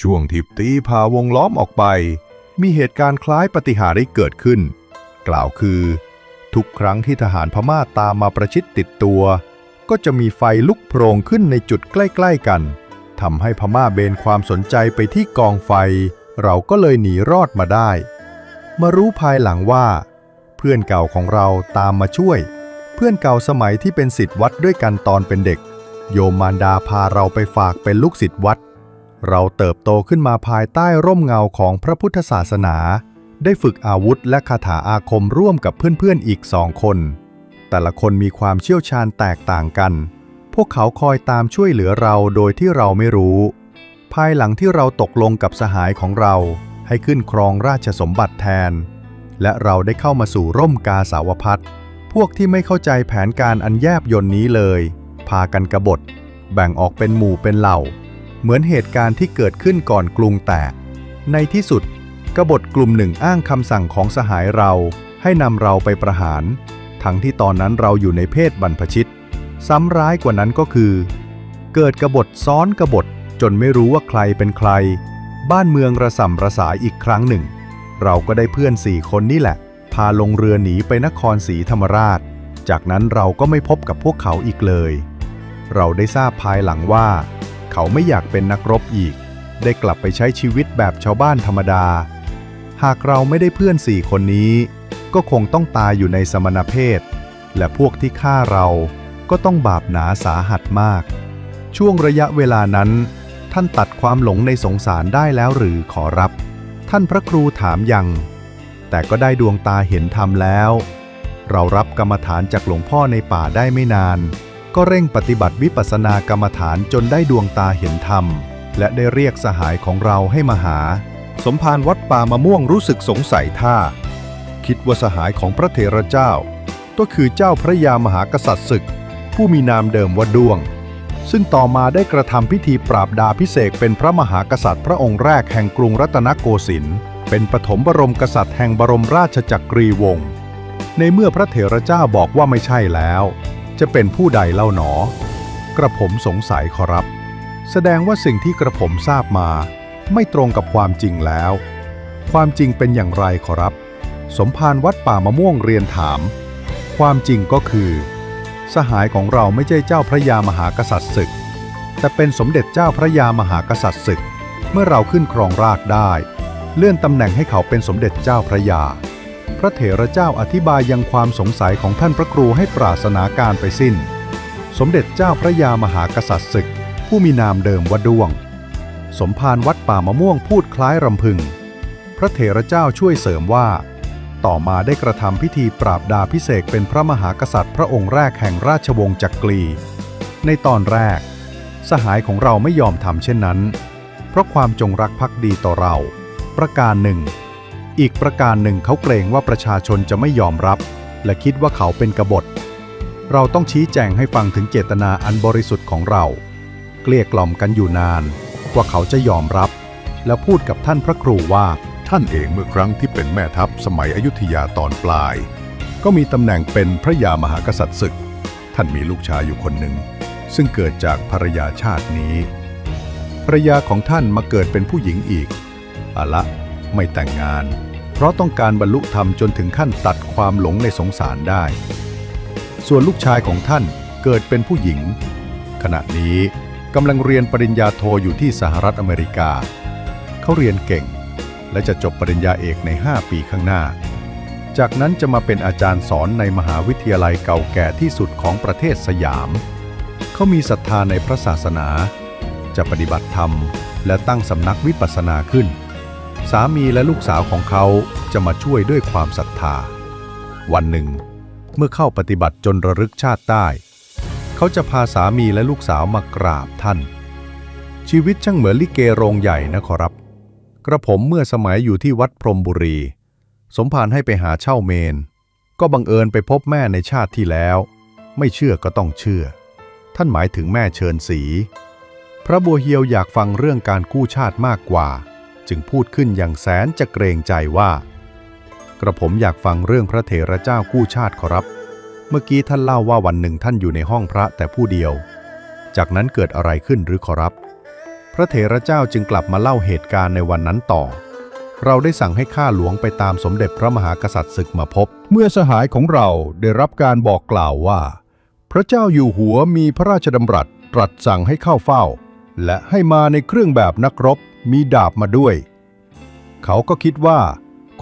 ช่วงที่ตีพาวงล้อมออกไป มีเหตุการณ์คล้ายปฏิหาริย์เกิดขึ้น กล่าวคือ ทุกครั้งที่ทหารพม่าตามมาประชิดติดตัว ก็จะมีไฟลุกโพรงขึ้นในจุดใกล้ ๆ กันทำให้พม่าเบนความสนใจไปที่กองไฟ เราก็เลยหนีรอดมาได้ มารู้ภายหลังว่า เพื่อนเก่าของเราตามมาช่วย เพื่อนเก่าสมัยที่เป็นศิษย์วัดด้วยกันตอนเป็นเด็ก โยมมารดาพาเราไปฝากเป็นลูกศิษย์วัด เราเติบโตขึ้นมาภายใต้ร่มเงาของพระพุทธศาสนา ได้ฝึกอาวุธและคาถาอาคมร่วมกับเพื่อนๆอีกสองคน แต่ละคนมีความเชี่ยวชาญแตกต่างกัน พวกเขาคอยตามช่วยเหลือเราโดยที่เราไม่รู้ ภายหลังที่เราตกลงกับสหายของเรา ให้ขึ้นครองราชสมบัติแทน และเราได้เข้ามาสู่ร่มกาสาวพัฒพวกที่ไม่เข้าใจแผนการอันแยบยนนี้เลย พากันกรบฏ แบ่งออกเป็นหมู่เป็นเหล่า เหมือนเหตุการณ์ที่เกิดขึ้นก่อนกรุงแตก ในที่สุดกบฏกลุ่มหนึ่งอ้างคำสั่งของสหายเราให้นำเราไปประหาร ทั้งที่ตอนนั้นเราอยู่ในเพศบรรพชิต ซ้ำร้ายกว่านั้นก็คือ เกิดกบฏซ้อนกบฏจนไม่รู้ว่าใครเป็นใคร บ้านเมืองระส่ำระสายอีกครั้งหนึ่ง เราก็ได้เพื่อนสี่คนนี่แหละ พาลงเรือหนีไปนครศรีธรรมราช จากนั้นเราก็ไม่พบกับพวกเขาอีกเลย เราได้ทราบภายหลังว่า เขาไม่อยากเป็นนักรบอีก ได้กลับไปใช้ชีวิตแบบชาวบ้านธรรมดา หากเราไม่ได้เพื่อนสี่คนนี้ ก็คงต้องตายอยู่ในสมณเพศ และพวกที่ฆ่าเราก็ต้องบาปหนาสาหัสมาก ช่วงระยะเวลานั้น ท่านตัดความหลงในสงสารได้แล้วหรือขอรับ ท่านพระครูถามยัง แต่ก็ได้ดวงตาเห็นธรรมแล้ว เรารับกรรมฐานจากหลวงพ่อในป่าได้ไม่นาน ก็เร่งปฏิบัติวิปัสสนากรรมฐานจนได้ดวงตาเห็นธรรม และได้เรียกสหายของเราให้มาหา สมภารวัดป่ามะม่วงรู้สึกสงสัยท่า คิดว่าสหายของพระเถระเจ้า ก็คือเจ้าพระยามหากษัตริย์ศึก ผู้มีนามเดิมว่าดวง ซึ่งต่อมาได้กระทำพิธีปราบดาพิเศษเป็นพระมหากษัตริย์พระองค์แรกแห่งกรุงรัตนโกสินทร์เป็นปฐมบรมกษัตริย์แห่งบรมราชจักรีวงศ์ในเมื่อพระเถระเจ้าบอกว่าไม่ใช่แล้ว จะเป็นผู้ใดเล่าหนอ กระผมสงสัยขอรับ แสดงว่าสิ่งที่กระผมทราบมา ไม่ตรงกับความจริงแล้ว ความจริงเป็นอย่างไรขอรับ สมภารวัดป่ามะม่วงเรียนถาม ความจริงก็คือ สหายของเราไม่ใช่เจ้าพระยามหากษัตริย์ศึก แต่เป็นสมเด็จเจ้าพระยามหากษัตริย์ศึก เมื่อเราขึ้นครองราชได้ เลื่อนตำแหน่งให้เขาเป็นสมเด็จเจ้าพระยา พระเถระเจ้าอธิบายยังความสงสัยของท่านพระครูให้ปราศนาการไปสิ้น สมเด็จเจ้าพระยามหากษัตริย์ศึก ผู้มีนามเดิมว่าด้วง สมภารวัดป่ามะม่วงพูดคล้ายรำพึง พระเถระเจ้าช่วยเสริมว่า ต่อมาได้กระทำพิธีปราบดาพิเศษเป็นพระมหากษัตริย์พระองค์แรกแห่งราชวงศ์จักรี ในตอนแรก สหายของเราไม่ยอมทำเช่นนั้น เพราะความจงรักภักดีต่อเรา ประการหนึ่ง อีกประการหนึ่งเขาเกรงว่าประชาชนจะไม่ยอมรับ และคิดว่าเขาเป็นกบฏ เราต้องชี้แจงให้ฟังถึงเจตนาอันบริสุทธิ์ของเรา เกลี้ยกล่อมกันอยู่นานว่าเขาจะยอมรับ และพูดกับท่านพระครูว่า ท่านเองเมื่อครั้งที่เป็นแม่ทัพสมัยอยุธยาตอนปลาย ก็มีตำแหน่งเป็นพระยามหากษัตริย์ศึก ท่านมีลูกชายอยู่คนหนึ่ง ซึ่งเกิดจากภรรยาชาตินี้ภรรยาของท่านมาเกิดเป็นผู้หญิงอีกอะละ ไม่แต่งงาน เพราะต้องการบรรลุธรรมจนถึงขั้นตัดความหลงในสงสารได้ ส่วนลูกชายของท่านเกิดเป็นผู้หญิง ขณะนี้กำลังเรียนปริญญาโทอยู่ที่สหรัฐอเมริกา เขาเรียนเก่ง และจะจบปริญญาเอกใน 5 ปีข้างหน้า จากนั้นจะมาเป็นอาจารย์สอนในมหาวิทยาลัยเก่าแก่ที่สุดของประเทศสยาม เขามีศรัทธาในพระศาสนา จะปฏิบัติธรรม และตั้งสำนักวิปัสสนาขึ้น สามีและลูกสาวของเขาจะมาช่วยด้วยความศรัทธา วันหนึ่ง เมื่อเข้าปฏิบัติจนระลึกชาติได้เขาจะพาสามีและลูกสาวมากราบท่าน ชีวิตช่างเหมือนลิเกโรงใหญ่นะขอรับ กระผมเมื่อสมัยอยู่ที่วัดพรมบุรี สมภารให้ไปหาเช่าเมน ก็บังเอิญไปพบแม่ในชาติที่แล้ว ไม่เชื่อก็ต้องเชื่อ ท่านหมายถึงแม่เชิญสี พระบัวเฮียวอยากฟังเรื่องการกู้ชาติมากกว่า จึงพูดขึ้นอย่างแสนจะเกรงใจว่า กระผมอยากฟังเรื่องพระเถระเจ้ากู้ชาติขอรับ เมื่อกี้ท่านเล่าว่าวันหนึ่งท่านอยู่ในห้องพระแต่ผู้เดียว จากนั้นเกิดอะไรขึ้นหรือขอรับ พระเถระเจ้าจึงกลับมาเล่าเหตุการณ์ในวันนั้นต่อ เราได้สั่งให้ข้าหลวงไปตามสมเด็จพระมหากษัตริย์ศึกมาพบ เมื่อสหายของเราได้รับการบอกกล่าวว่า พระเจ้าอยู่หัวมีพระราชดำรัสตรัสสั่งให้เข้าเฝ้า และให้มาในเครื่องแบบนักรบ มีดาบมาด้วย เขาก็คิดว่า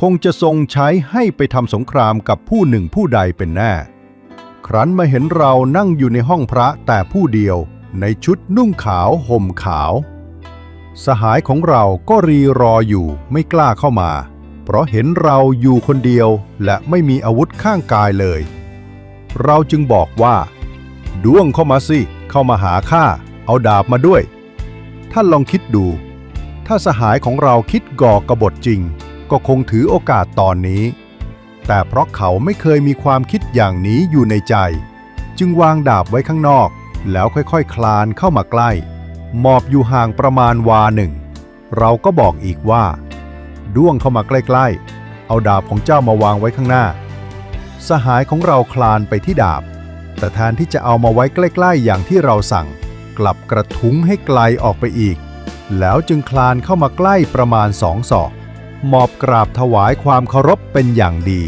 คงจะทรงใช้ให้ไปทำสงครามกับผู้หนึ่งผู้ใดเป็นแน่ ครั้นมาเห็นเรานั่งอยู่ในห้องพระแต่ผู้เดียวในชุดนุ่งขาวห่มขาว สหายของเราก็รีรออยู่ไม่กล้าเข้ามา เพราะเห็นเราอยู่คนเดียวและไม่มีอาวุธข้างกายเลย เราจึงบอกว่าด้วงเข้ามาสิ เข้ามาหาข้า เอาดาบมาด้วย ท่านลองคิดดู ถ้าสหายของเราคิดก่อกบฏจริง ก็คงถือโอกาสตอนนี้ แต่เพราะเขาไม่เคยมีความคิดอย่างนี้อยู่ในใจ จึงวางดาบไว้ข้างนอก แล้วค่อยๆคคลานเข้ามาใกล้ หมอบอยู่ห่างประมาณวาหนึ่ง เราก็บอกอีกว่า ด้วงเข้ามาใกล้ๆ เอาดาบของเจ้ามาวางไว้ข้างหน้า สหายของเราคลานไปที่ดาบ แต่แทนที่จะเอามาไว้ใกล้ ๆ อย่างที่เราสั่ง กลับกระทุ้งให้ไกลออกไปอีก แล้วจึงคลานเข้ามาใกล้ประมาณสองศอก หมอบกราบถวายความเคารพเป็นอย่างดี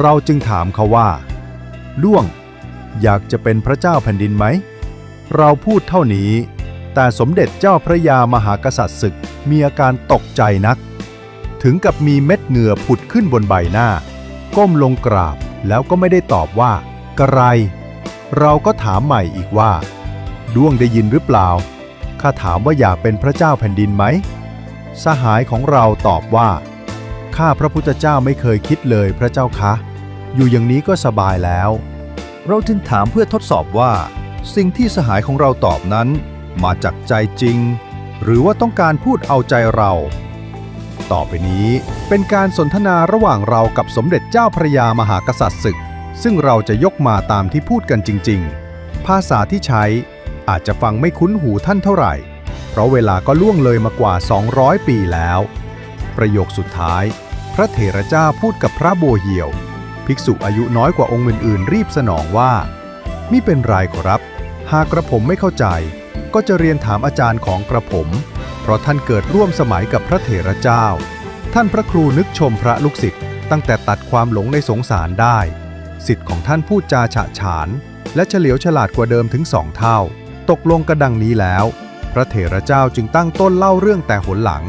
เราจึงถามเขาว่าด้วง อยากจะเป็นพระเจ้าแผ่นดินไหม เราพูดเท่านี้ แต่สมเด็จเจ้าพระยามหากษัตริย์ศึกมีอาการตกใจนัก ถึงกับมีเม็ดเหงื่อผุดขึ้นบนใบหน้า ก้มลงกราบแล้วก็ไม่ได้ตอบว่ากระไร เราก็ถามใหม่อีกว่า ด้วงได้ยินหรือเปล่า ข้าถามว่าอยากเป็นพระเจ้าแผ่นดินไหม สหายของเราตอบว่า ข้าพระพุทธเจ้าไม่เคยคิดเลยพระเจ้าคะ อยู่อย่างนี้ก็สบายแล้ว เราจึงถามเพื่อทดสอบว่า สิ่งที่สหายของเราตอบนั้น มาจากใจจริง หรือว่าต้องการพูดเอาใจเรา ต่อไปนี้เป็นการสนทนาระหว่างเรากับสมเด็จเจ้าพระยามหากษัตริย์ศึก ซึ่งเราจะยกมาตามที่พูดกันจริง ๆ ภาษาที่ใช้ อาจจะฟังไม่คุ้นหูท่านเท่าไหร่ เพราะเวลาก็ล่วงเลยมากว่า 200 ปีแล้ว ประโยคสุดท้าย พระเถระเจ้าพูดกับพระโบเหี่ยว ภิกษุอายุน้อยกว่าองค์อื่นๆ รีบสนองว่ามิเป็นไรขอรับ หากกระผมไม่เข้าใจ ก็จะเรียนถามอาจารย์ของกระผม เพราะท่านเกิดร่วมสมัยกับพระเถระเจ้า ท่านพระครูนึกชมพระลูกศิษย์ตั้งแต่ตัดความหลงในสงสารได้ สิทธิ์ของท่านพูดจาฉะฉาน และเฉลียวฉลาดกว่าเดิมถึงสองเท่า ตกลงกระดังนี้แล้ว พระเถระเจ้าจึงตั้งต้นเล่าเรื่องแต่หนหลัง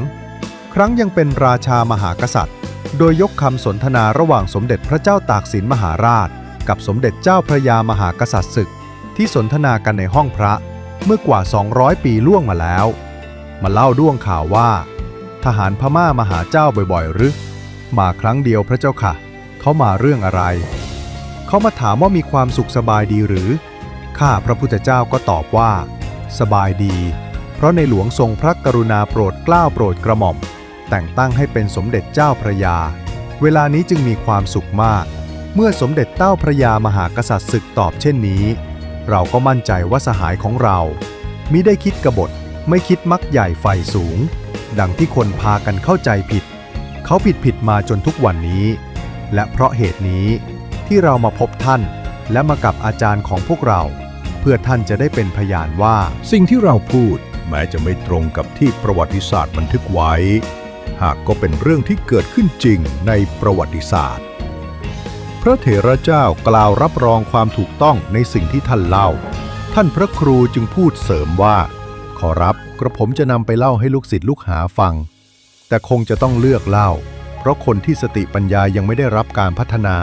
ครั้งยังเป็นราชามหากษัตริย์ โดยยกคำสนทนาระหว่างสมเด็จพระเจ้าตากสินมหาราช กับสมเด็จเจ้าพระยามหากษัตริย์ศึก ที่สนทนากันในห้องพระเมื่อกว่า 200 ปีล่วงมาแล้ว มาเล่าด้วงข่าวว่า ทหารพม่ามาหาเจ้าบ่อยๆหรือมาครั้งเดียวพระเจ้าค่ะ เขามาเรื่องอะไร เขามาถามว่ามีความสุขสบายดีหรือ ข้าพระพุทธเจ้าก็ตอบว่า สบายดี เพราะในหลวงทรงพระกรุณาโปรดเกล้าโปรดกระหม่อม แต่งตั้งให้เป็นสมเด็จเจ้าพระยา เวลานี้จึงมีความสุขมาก เมื่อสมเด็จเต้าพระยามหากษัตริย์ศึกตอบเช่นนี้ เราก็มั่นใจว่าสหายของเรามิได้คิดกบฏไม่คิดมักใหญ่ไฟสูง ดังที่คนพากันเข้าใจผิด เขาผิดผิดมาจนทุกวันนี้ และเพราะเหตุนี้ที่เรามาพบท่านและมากับอาจารย์ของพวกเรา เพื่อท่านจะได้เป็นพยานว่า สิ่งที่เราพูดแม้จะไม่ตรงกับที่ประวัติศาสตร์บันทึกไว้ หากก็เป็นเรื่องที่เกิดขึ้นจริงในประวัติศาสตร์ พระเถระเจ้ากล่าวรับรองความถูกต้องในสิ่งที่ท่านเล่า ท่านพระครูจึงพูดเสริมว่า ขอรับกระผมจะนำไปเล่าให้ลูกศิษย์ลูกหาฟัง แต่คงจะต้องเลือกเล่า เพราะคนที่สติปัญญายังไม่ได้รับการพัฒนา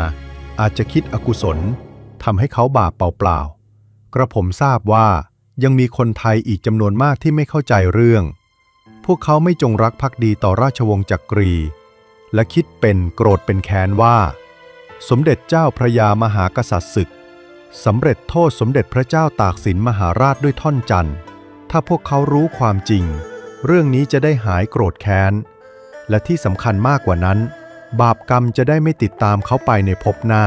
อาจจะคิดอกุศลทำให้เขาบาปเปล่าๆ กระผมทราบว่ายังมีคนไทยอีกจำนวนมากที่ไม่เข้าใจเรื่อง พวกเขาไม่จงรักภักดีต่อราชวงศ์จักรี และคิดเป็นโกรธเป็นแค้นว่า สมเด็จเจ้าพระยามหากษัตริย์ศึกสำเร็จโทษสมเด็จพระเจ้าตากสินมหาราชด้วยท่อนจันทร์ ถ้าพวกเขารู้ความจริง เรื่องนี้จะได้หายโกรธแค้น และที่สำคัญมากกว่านั้น บาปกรรมจะได้ไม่ติดตามเขาไปในภพหน้า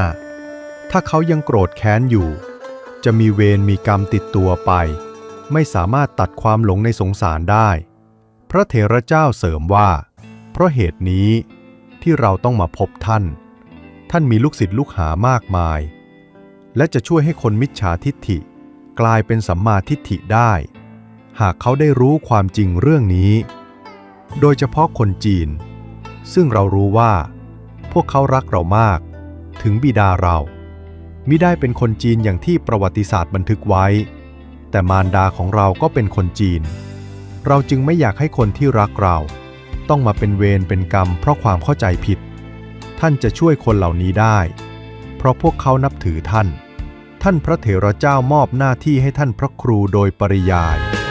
ถ้าเขายังโกรธแค้นอยู่ จะมีเวรมีกรรมติดตัวไป ไม่สามารถตัดความหลงในสงสารได้ พระเถระเจ้าเสริมว่า เพราะเหตุนี้ที่เราต้องมาพบท่าน ท่านมีลูกศิษย์ลูกหามากมาย และจะช่วยให้คนมิจฉาทิฏฐิกลายเป็นสัมมาทิฏฐิได้ หากเขาได้รู้ความจริงเรื่องนี้ โดยเฉพาะคนจีน ซึ่งเรารู้ว่า พวกเขารักเรามาก ถึงบิดาเรา มิได้เป็นคนจีนอย่างที่ประวัติศาสตร์บันทึกไว้ แต่มารดาของเราก็เป็นคนจีน เราจึงไม่อยากให้คนที่รักเรา ต้องมาเป็นเวรเป็นกรรมเพราะความเข้าใจผิด ท่านจะช่วยคนเหล่านี้ได้ เพราะพวกเขานับถือท่าน ท่านพระเถระเจ้ามอบหน้าที่ให้ท่านพระครูโดยปริยาย